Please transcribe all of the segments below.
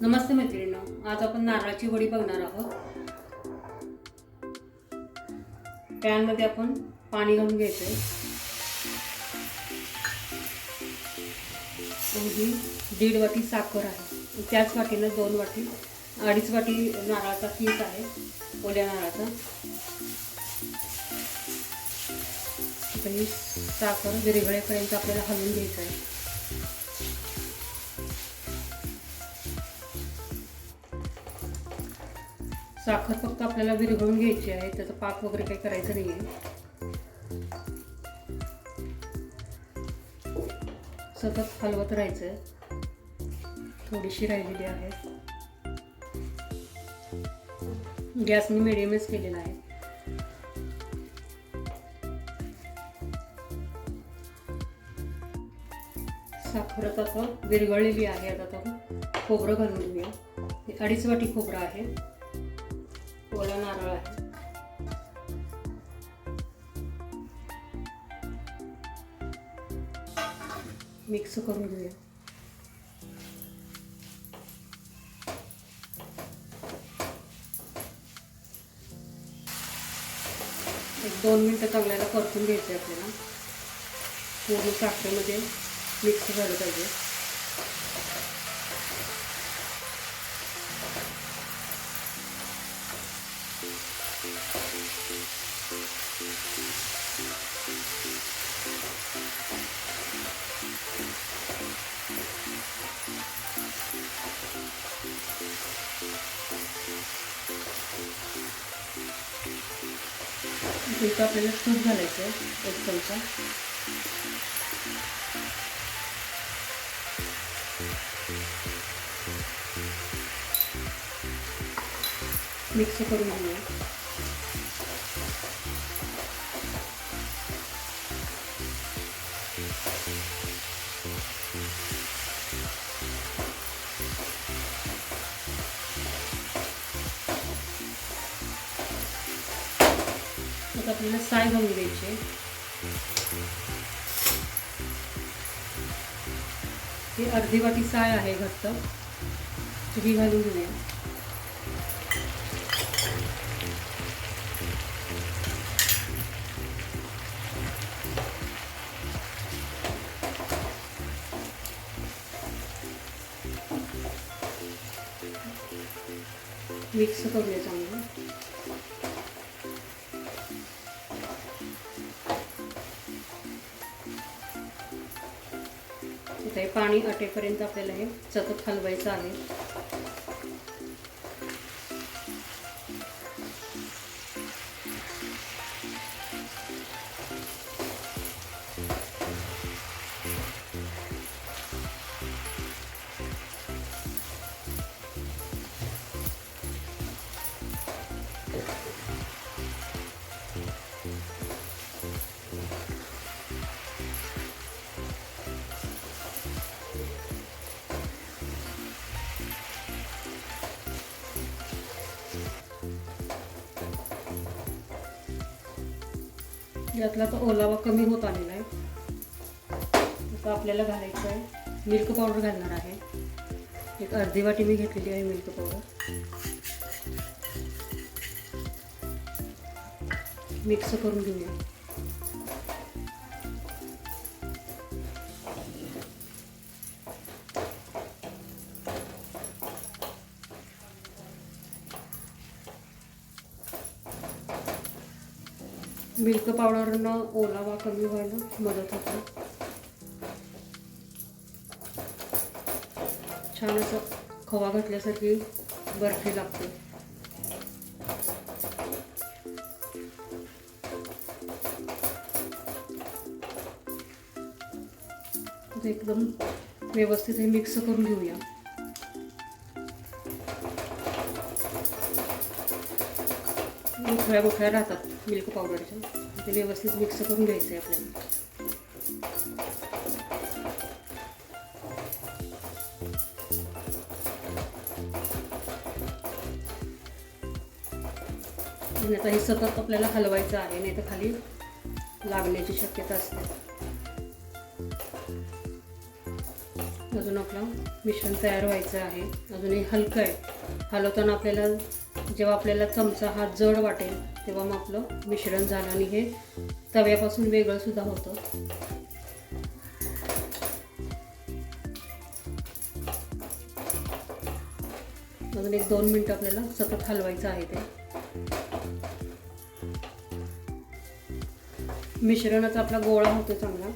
नमस्ते मैत्रिणींनो आज आपण नारळाची वडी बघणार आहोत. पॅनमध्ये आपण पाणी घालून घ्यायचं आणि ही दीड वाटी साखर आहे. त्याच वाटीनं दोन वाटी अडीच वाटी नारळाचा पीस आहे ओल्या नारळाचा. ही साखर विरघळेपर्यंत आपल्याला हलवून घ्यायचं आहे साखर फक्त आपल्याला विरघळून घ्यायची आहे त्याचा पाक वगैरे काही करायचं नाही आहे सतत हलवत राहायचं. आहे थोडीशी राहिलेली आहे. गॅस मी मिडियमच केलेला आहे. साखर आता विरघळलेली आहे आता आपण खोबरं घालून घेऊया. अडीच वाटी खोबरं आहे. ओला नारळ आहे. मिक्स करून घेऊया. एक दोन मिनटं चांगल्याला परतून घ्यायचे आपल्याला. पूर्ण साखरेमध्ये मिक्स झालं पाहिजे. इथं आपल्याला तूप घालायचं आहे एक चमचा. मिक्स करून घेऊया आता आपल्याला साय घालून द्यायचे. आहे. ही अर्धी वाटी साय आहे घट्ट. ही घालून घेऊया मिक्स करूया चांगलं आहे. पाणी अटेपर्यंत आपल्याला हे सतत हलवायचं आहे. यातला तो ओलावा कमी होत आलेला आहे. आता आपल्याला घालायचं आहे. मिल्क पावडर घालणार आहे. एक अर्धी वाटी मी घेतलेली आहे मिल्क पावडर. मिक्स करून घेऊया. मिल्क पावडरनं ओलावा कमी व्हायला मदत होते. छान असं खवा घातल्यासारखी बर्फी लागते. एकदम व्यवस्थित हे मिक्स करून घेऊया. गुठळ्या गुठळ्या राहतात. मिल्क पावडरच्या ते व्यवस्थित मिक्स करून घ्यायचं आहे आपल्याला आता हे सतत आपल्याला हलवायचं आहे नाही तर खाली लागण्याची शक्यता असते. अजून आपलं मिश्रण तयार व्हायचं आहे. अजूनही हलकं आहे. हलवताना आपल्याला जेव्हा आपल्याला चमचा हा जड वाटेल तेव्हा मग आपलं मिश्रण झालं आणि हे तव्यापासून वेगळं सुद्धा होतं. अजून एक दोन मिनटं आपल्याला सतत हलवायचं आहे ते. मिश्रणाचा आपला गोळा होतो चांगला.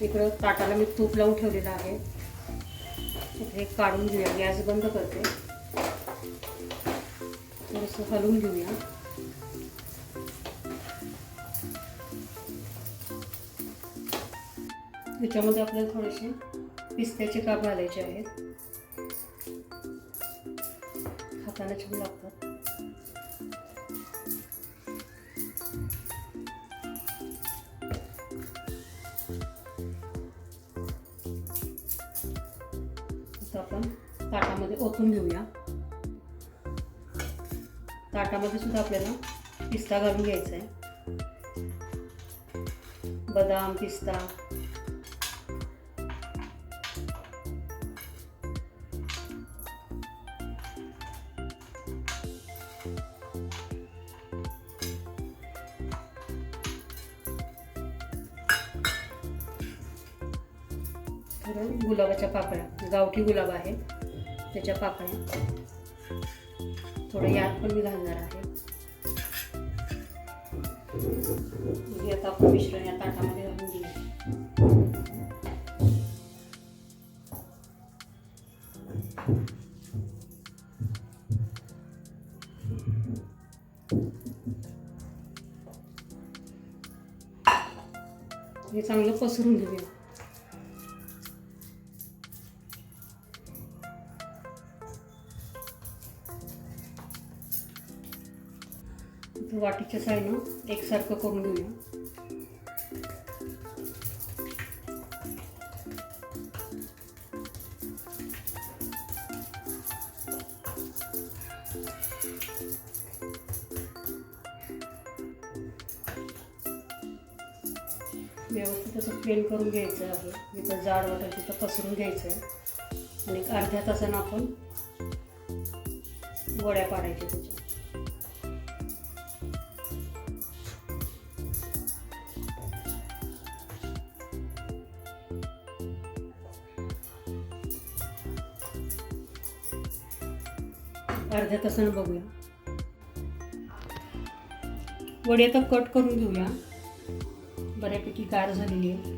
इकडं ताटाला मी तूप लावून ठेवलेलं आहे. हे काढून घेऊया. गॅस बंद करते. थोडंसं हलवून घेऊया त्याच्यामध्ये आपल्याला थोडेसे पिस्त्याचे काप घालायचे आहेत हाताला छान लागतात आता आपण ताटामध्ये ओतून घेऊया ताटामध्ये सुद्धा आपल्याला पिस्ता घालून घ्यायचा आहे. बदाम पिस्ता. गुलाबाच्या पाकळ्या गावठी गुलाब आहे त्याच्या पाकळ्या. थोडं यात पण मी घालणार आहे. हे आता आपण मिश्रण या ताटामध्ये घालून घेऊ. हे चांगलं पसरून घेऊया. वाटीच्या साईनं एकसारखं करून घेऊया. व्यवस्थित असं प्लेन करून घ्यायचं आहे. जिथं जाड वाटेल तिथं पसरून घ्यायचं आहे. आणि अर्ध्या तासानं आपण गोळ्या पाडायच्या त्याच्या अर्ध्या तासानं बघूया. वडी आता कट करून घेऊया. बऱ्यापैकी गार झालेली आहे